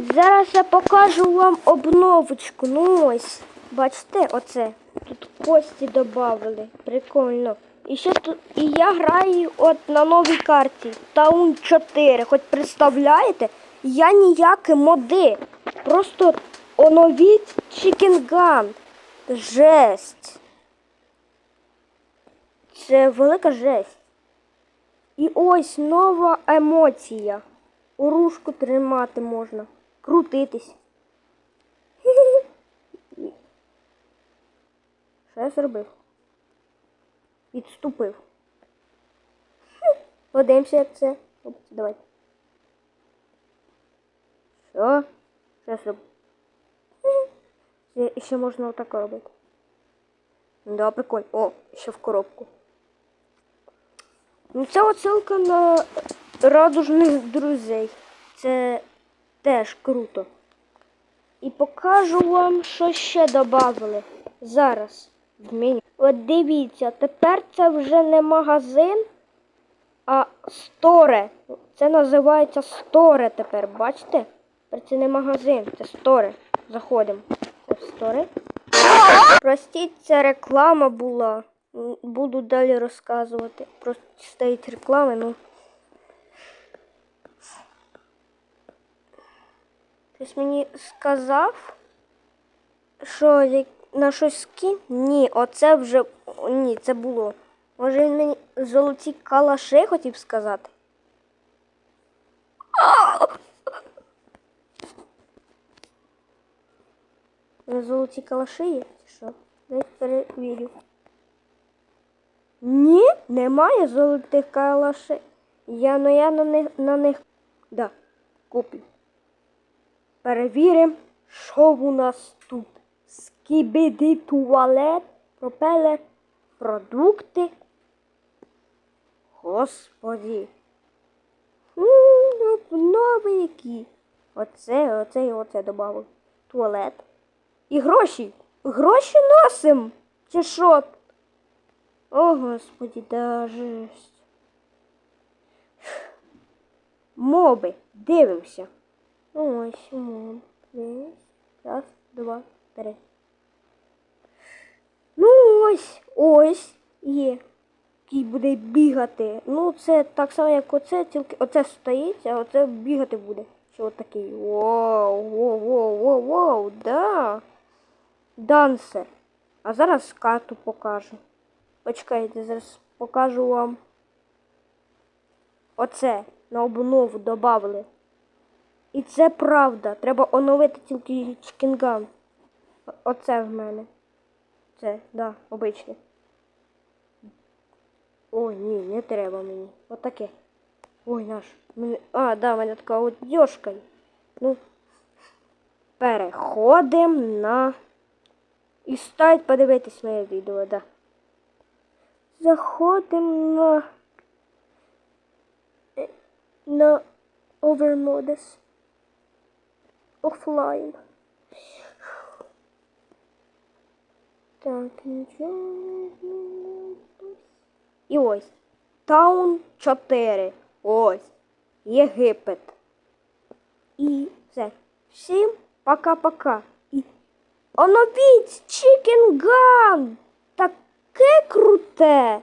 Зараз я покажу вам обновочку. Ну ось, бачите, оце. Тут кості додали. Прикольно. І ще тут. І я граю от на новій карті. Таун 4. Хоч представляєте, я ніякі моди. Просто оновіть Чікінган. Жесть. Це велика жесть. І ось нова емоція. Урушку тримати можна. Крутитись. Що я зробив? Відступив. Подивимося, як це. Оп, давайте. Що? Що я зробив? Хм. Ще- можна отак робити. Да, прикольно. О, ще в коробку. Ну, це отсилка на радужних друзей. Це теж круто. І покажу вам, що ще додали зараз в меню. От дивіться, тепер це вже не магазин, а сторе. Це називається сторе тепер, бачите? Тепер це не магазин, це сторе. Заходимо. В сторе. Простіть, це реклама була. Буду далі розказувати. Просто стоїть реклама, ну. Хтось мені сказав, що на щось скін? Ні, оце вже. Ні, це було. Може він мені золоті калаши хотів сказати? Золоті калаши є? Що? Дай перевірю. Ні, немає золотих калашей. Я, ну я на них на них. Да, куплю. Перевіримо, що у нас тут. Скібіди туалет, пропелер, продукти. Господі. Ну, Нові які. Оце, оце і оце додав. Туалет. І гроші. Гроші носим. Чи що? О, господі, да жесть. Моби. Дивимося. Ось. Десь. Раз, два, три. Ну ось, ось є. Який буде бігати. Ну, це так само, як оце, тільки оце стоїть, а оце бігати буде. Що такий. Воу, воу, воу, воу, воу, да. Дансер. А зараз карту покажу. Почекайте, зараз покажу вам. Оце на обнову додали. І це правда. Треба оновити тільки чкінган. Оце в мене. Це, да, обичне. Ой, ні, не треба мені. Отаке. Ой, наш. А, да, в мене така от дьошка. Ну. Переходимо на. І стать подивитись моє відео, да. Заходимо на. На Overmodus. Офлайн. Так, нічого. І ось. Таун 4. Ось. Єгипет. І все. Всім пока-пока. І оновіть Chicken Gun! Таке круте!